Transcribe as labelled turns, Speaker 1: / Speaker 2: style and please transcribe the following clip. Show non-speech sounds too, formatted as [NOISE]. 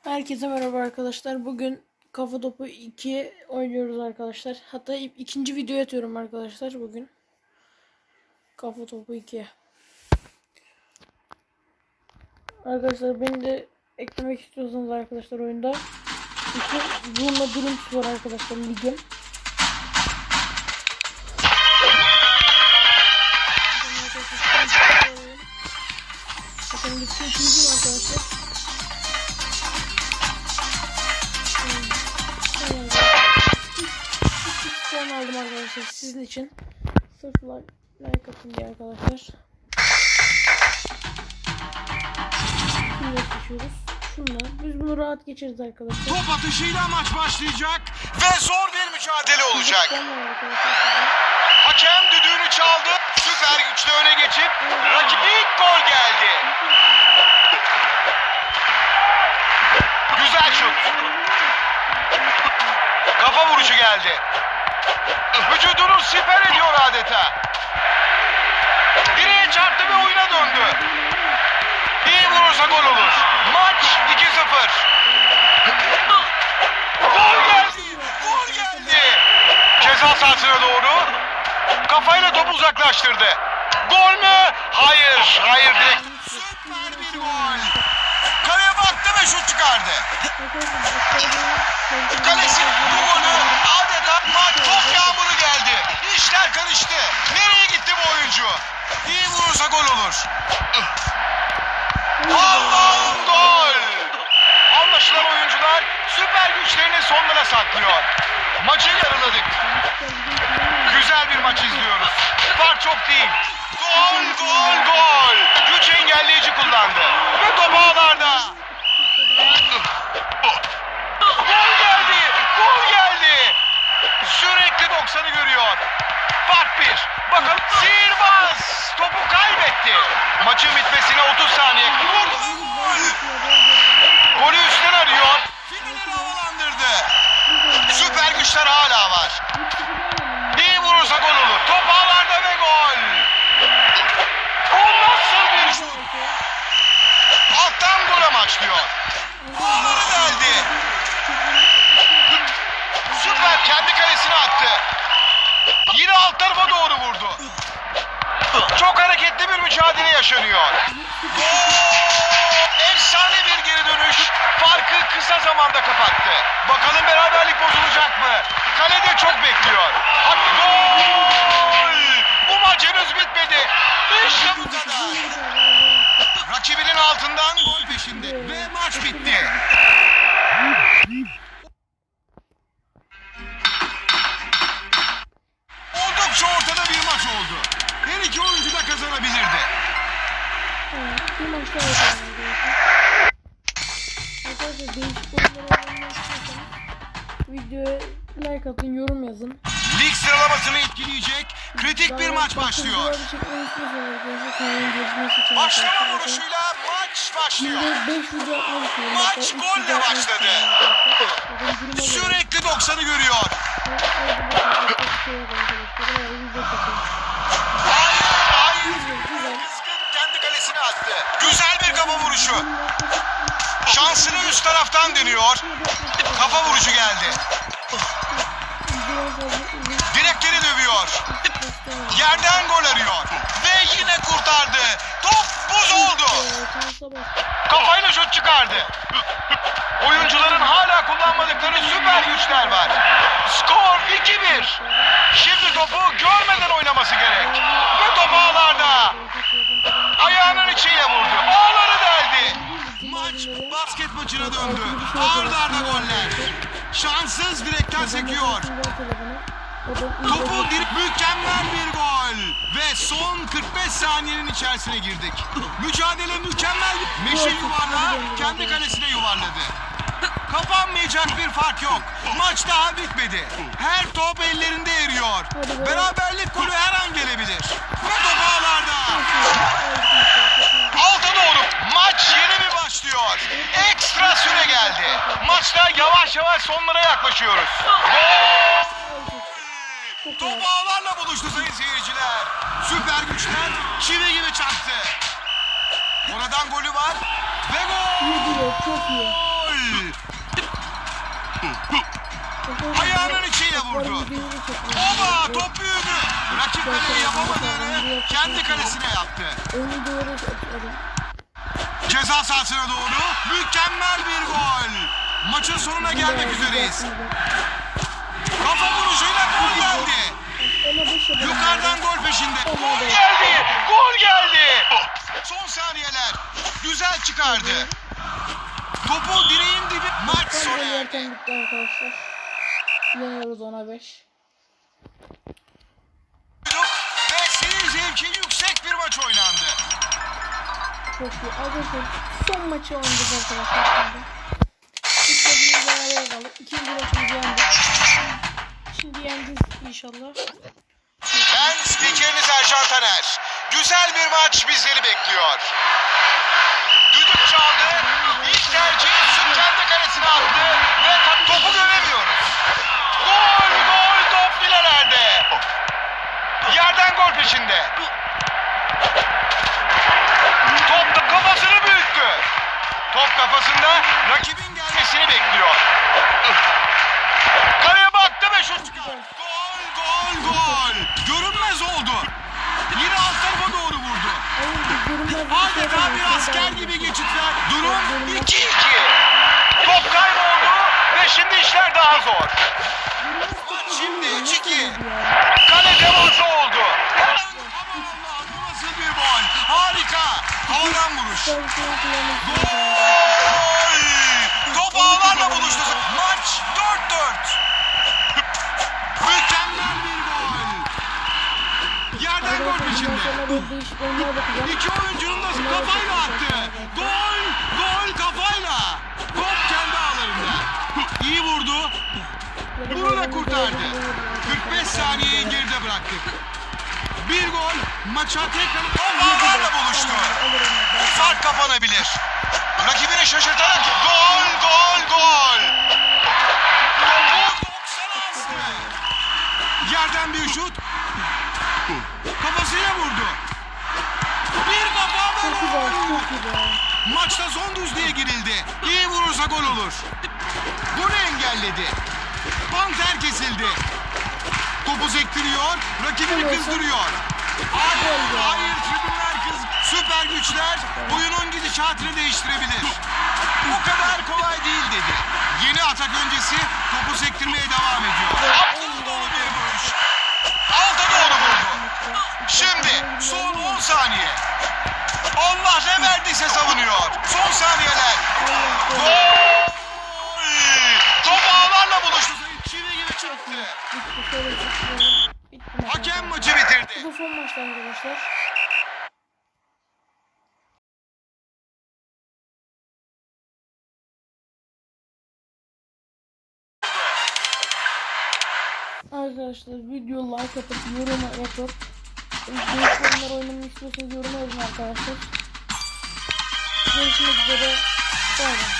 Speaker 1: Herkese merhaba arkadaşlar. Bugün Kafa Topu 2 oynuyoruz arkadaşlar. Hatta ikinci video atıyorum arkadaşlar bugün. Kafa Topu 2. Arkadaşlar beni de eklemek istiyorsanız arkadaşlar oyunda. İşte bununla durum var arkadaşlar ligim. Bakın ligde ikinciyim aldım arkadaşlar sizin için. Sırf like, atın diye arkadaşlar. Şimdi seçiyoruz. Şunlar. Biz bunu rahat geçeriz arkadaşlar.
Speaker 2: Top atışıyla maç başlayacak ve zor bir mücadele olacak. Hakem düdüğünü çaldı. Süper güçlü öne geçip rakip ilk gol geldi. Güzel şut. Kafa vuruşu geldi. Vücudunu siper ediyor adeta. Direğe çarptı ve oyuna döndü. İyi vurursa gol olur. Maç 2-0. Gol geldi. Gol geldi. Ceza sahasına doğru. Kafayla topu uzaklaştırdı. Gol mü? Hayır. Hayır direkt. Süper bir gol. Kaleye baktı ve şut çıkardı. Kalesi bu golü adeta maç çok yağmuru geldi. İşler karıştı. Nereye gitti bu oyuncu? İyi vurursa gol olur. Allah'ım gol. Anlaşılan oyuncular süper güçlerini sonlara saklıyor. Maçı yarıladık. Güzel bir maç izliyoruz. Fark çok değil. Gol, gol, gol. Güç engelleyici kullandı. Ve top ağlarda. Gol geldi. Gol geldi. Sürekli 90'ı görüyor. Fark bir. Bakın sihirbaz. Topu kaybetti. Maçın bitmesine 30 saniye. Vurdu. Gol. Golü üstten arıyor. Finalini havalandırdı. Süper güçler hala var. İyi vurursa gol olur. Top ağlarda ve gol. O nasıl bir şut? Alttan gol amaçlıyor. Ağları deldi. Süper kendi kalesine attı. Yine alt tarafa doğru vurdu. Çok hareketli bir mücadele yaşanıyor. Gol! Efsane bir geri dönüş. Farkı kısa zamanda kapattı. Bakalım beraberlik bozulacak mı? Kalede çok bekliyor. Gol! Bu maç henüz bitmedi. İşte bu kadar. Rakibinin altından gol peşinde ve maç bitti. İki oyuncu da kazanabilirdi.
Speaker 1: Arkadaşlar. Değişik videoya like atın, yorum yazın.
Speaker 2: Lig sıralamasını etkileyecek kritik bir maç başlıyor. Başlama vuruşuyla maç başlıyor.
Speaker 1: Şimdi 5 video atmayı düşünüyorum.
Speaker 2: Maç golle başladı. Sürekli 90'ı görüyor.
Speaker 1: Güzel
Speaker 2: bir kafa vuruşu. Şansını üst taraftan deniyor. Kafa vuruşu geldi. Direkleri dövüyor. Yerden gol arıyor. Ve yine kurtardı. Top buz oldu. Kafayla şut çıkardı. Oyuncuların hala kullanmadıkları süper güçler var. Skor 2-1. Şimdi topu görmeden oynaması gerek. Ve top ağlarda. İçiyle vurdu. Ağları deldi. Maç basket maçına döndü. Arda arda goller. Şanssız direkten sekiyor. Topu direkt mükemmel bir gol. Ve son 45 saniyenin içerisine girdik. Mücadele mükemmel. Meşe yuvarlağı kendi kalesine yuvarladı. Kapanmayacak bir fark yok. Maç daha bitmedi. Her top ellerinde eriyor. Beraberlik golü her an gelebilir. Ve top ağlarda. Başlıyor? Ekstra süre geldi. Maçta yavaş yavaş sonlara yaklaşıyoruz. Gol! Top ağlarla buluştu sayın seyirciler. Süper güçler çivi gibi çaktı. Oradan golü var ve gol!
Speaker 1: İyi duruyor, çok iyi.
Speaker 2: Ayağının içiyle vurdu. Oba top büyüdü. Rakip kaleye yapamadığını kendi kalesine yaptı.
Speaker 1: Önü doğru.
Speaker 2: Ceza sahasına doğru mükemmel bir gol. Maçın sonuna gelmek üzereyiz. Kafa vuruşuyla gol geldi. Yukarıdan gol peşinde. Gol geldi. Gol geldi. Son saniyeler. Güzel çıkardı. Topu direğin dibi. Maç erdi.
Speaker 1: yerken bitti arkadaşlar. Yeniyoruz ona 5.
Speaker 2: Ve seyir zevki yüksek bir maç oynandı.
Speaker 1: İyi. Arkadaşlar son maçı oynayacağız arkadaşlar şimdi. İstediğimiz berabere kaldık. İkinci maçımızı yendik. Şimdi yeneceğiz inşallah.
Speaker 2: Ben spikeriniz Ercan Taner. Güzel bir maç bizleri bekliyor. Düdük çaldı. İlk tercih süt kendi kalesine attı. Ve topu göremiyoruz. Gol gol top filelerde. Yerden gol peşinde. Top da kafasını büyüttü. Top kafasında rakibin gelmesini bekliyor. Kaleye baktı ve şut. Gol gol gol. Görünmez oldu. Yine alt tarafa doğru vurdu. Adeta bir asker gibi geçitler. Durum
Speaker 1: Görünmez.
Speaker 2: 2-2. Top kayboldu ve şimdi işler daha zor. Şimdi
Speaker 1: topu
Speaker 2: üç iki.
Speaker 1: görünmez ya.
Speaker 2: Kale teması oldu. Aman Allah'ım bu nasıl bir gol. Harika. Havadan vuruş. Gol! Buluştu. Maç 4-4. [LAUGHS] Mükemmel bir gol. Yerden gol peşinde. İki oyuncunun da kafayla attı. Gol! Gol kafayla. Top kendi ağlarında. [LAUGHS] İyi vurdu. Bunu da kurtardı. 45 saniyeyi geride bıraktık. Bir gol maça tekrar top ağlarla buluştu. Bu fark kapanabilir. Rakibini şaşırtarak gol gol gol. 90'a astı. Yerden bir şut. Kafasıyla vurdu. Bir kafa ve gol.
Speaker 1: çok güzel.
Speaker 2: Maçta son düzlüğe girildi. İyi vurursa gol olur. Bunu engelledi. Panter kesildi. Topu sektiriyor, rakibini kızdırıyor. Hayır, hayır. Süper güçler oyunun gidişatını değiştirebilir. O kadar kolay değil dedi. Yeni atak öncesi topu sektirmeye devam ediyor. Akıl dolu bir vuruş. Alta doğru vurdu. Şimdi son 10 saniye. Allah ne verdiyse savunuyor. Son saniyeler.
Speaker 1: Arkadaşlar video like atıp yorum yapıp Değişik oyunlar oynamamı istiyorsanız yorum yazın arkadaşlar. Görüşmek üzere. Bay bay.